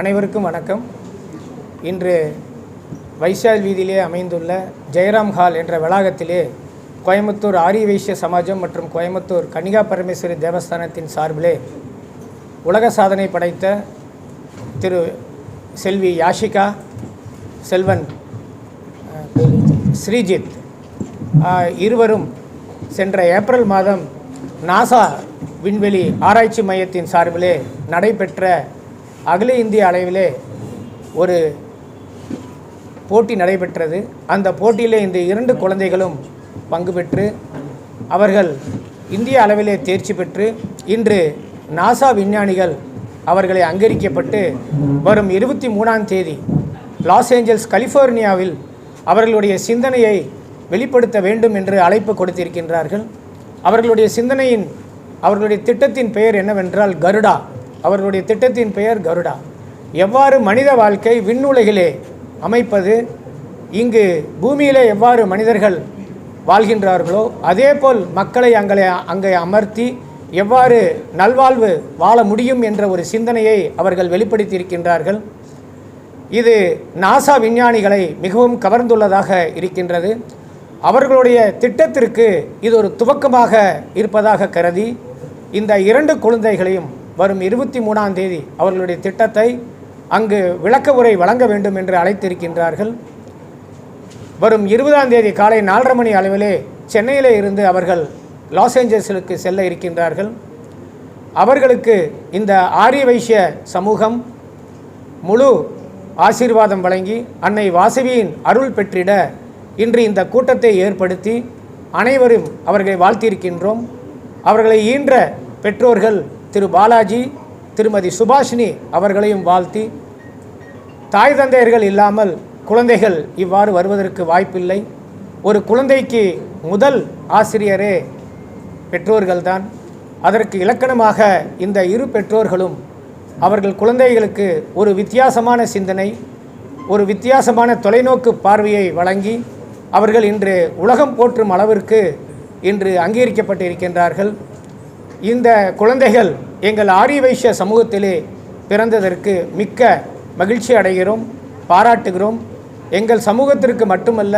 அனைவருக்கும் வணக்கம். இன்று வைசால் வீதியிலே அமைந்துள்ள ஜெயராம் ஹால் என்ற வளாகத்திலே கோயம்புத்தூர் ஆரிய வைசிய சமாஜம் மற்றும் கோயம்புத்தூர் கன்னிகா பரமேஸ்வரி தேவஸ்தானத்தின் சார்பிலே உலக சாதனை படைத்த திரு செல்வி யாஷிகா செல்வன் ஸ்ரீஜித் இருவரும் சென்ற ஏப்ரல் மாதம் நாசா விண்வெளி ஆராய்ச்சி மையத்தின் சார்பிலே நடைபெற்ற அகில இந்திய அளவிலே ஒரு போட்டி நடைபெற்றது. அந்த போட்டியிலே இந்த இரண்டு குழந்தைகளும் பங்கு பெற்று அவர்கள் இந்திய அளவிலே தேர்ச்சி பெற்று இன்று நாசா விஞ்ஞானிகள் அவர்களை அங்கீகரிக்கப்பட்டு வரும் இருபத்தி மூணாம் தேதி லாஸ் ஏஞ்சல்ஸ் கலிஃபோர்னியாவில் அவர்களுடைய சிந்தனையை வெளிப்படுத்த வேண்டும் என்று அழைப்பு கொடுத்திருக்கின்றார்கள். அவர்களுடைய சிந்தனையின் அவர்களுடைய திட்டத்தின் பெயர் என்னவென்றால் கருடா. அவர்களுடைய திட்டத்தின் பெயர் கருடா. எவ்வாறு மனித வாழ்க்கை விண்ணுலகிலே அமைப்பது? இங்கு பூமியிலே எவ்வாறு மனிதர்கள் வாழ்கின்றார்களோ அதேபோல் மக்களை அங்கே அங்கே அமர்த்தி எவ்வாறு நல்வாழ்வு வாழ முடியும் என்ற ஒரு சிந்தனையை அவர்கள் வெளிப்படுத்தியிருக்கின்றார்கள். இது நாசா விஞ்ஞானிகளை மிகவும் கவர்ந்துள்ளதாக இருக்கின்றது. அவர்களுடைய திட்டத்திற்கு இது ஒரு துவக்கமாக இருப்பதாக கருதி இந்த இரண்டு குழந்தைகளையும் வரும் இருபத்தி மூணாம் தேதி அவர்களுடைய திட்டத்தை அங்கு விளக்க உரை வழங்க வேண்டும் என்று அழைத்திருக்கின்றார்கள். வரும் இருபதாம் தேதி காலை நாலரை மணி அளவிலே சென்னையிலே இருந்து அவர்கள் லாஸ் ஏஞ்சல்ஸுக்கு செல்ல இருக்கின்றார்கள். அவர்களுக்கு இந்த ஆரிய வைசிய சமூகம் முழு ஆசீர்வாதம் வழங்கி அன்னை வாசவியின் அருள் பெற்றிட இன்று இந்த கூட்டத்தை ஏற்படுத்தி அனைவரும் அவர்களை வாழ்த்தியிருக்கின்றோம். அவர்களை ஈன்ற பெற்றோர்கள் திரு பாலாஜி திருமதி சுபாஷினி அவர்களையும் வாழ்த்தி தாய் தந்தையர்கள் இல்லாமல் குழந்தைகள் இவ்வாறு வருவதற்கு வாய்ப்பில்லை. ஒரு குழந்தைக்கு முதல் ஆசிரியரே பெற்றோர்கள்தான். அதற்கு இலக்கணமாக இந்த இரு பெற்றோர்களும் அவர்கள் குழந்தைகளுக்கு ஒரு வித்தியாசமான சிந்தனை ஒரு வித்தியாசமான தொலைநோக்கு பார்வையை வழங்கி அவர்கள் இன்று உலகம் போற்றும் அளவிற்கு இன்று அங்கீகரிக்கப்பட்டிருக்கின்றார்கள். இந்த குழந்தைகள் எங்கள் ஆரிய வைஷ்ய சமூகத்திலே பிறந்ததற்கு மிக்க மகிழ்ச்சி அடைகிறோம் பாராட்டுகிறோம். எங்கள் சமூகத்திற்கு மட்டுமல்ல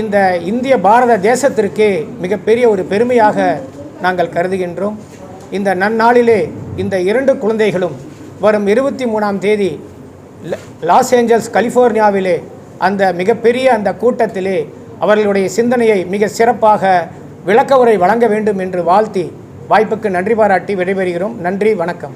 இந்த இந்திய பாரத தேசத்திற்கே மிகப்பெரிய ஒரு பெருமையாக நாங்கள் கருதுகின்றோம். இந்த நன்னாளிலே இந்த இரண்டு குழந்தைகளும் வரும் இருபத்தி மூணாம் தேதி லாஸ் ஏஞ்சல்ஸ் கலிஃபோர்னியாவிலே அந்த மிகப்பெரிய அந்த கூட்டத்திலே அவர்களுடைய சிந்தனையை மிக சிறப்பாக விளக்க உரை வழங்க வேண்டும் என்று வாழ்த்தி வாய்ப்புக்கு நன்றி பாராட்டி விடைபெறுகிறோம். நன்றி வணக்கம்.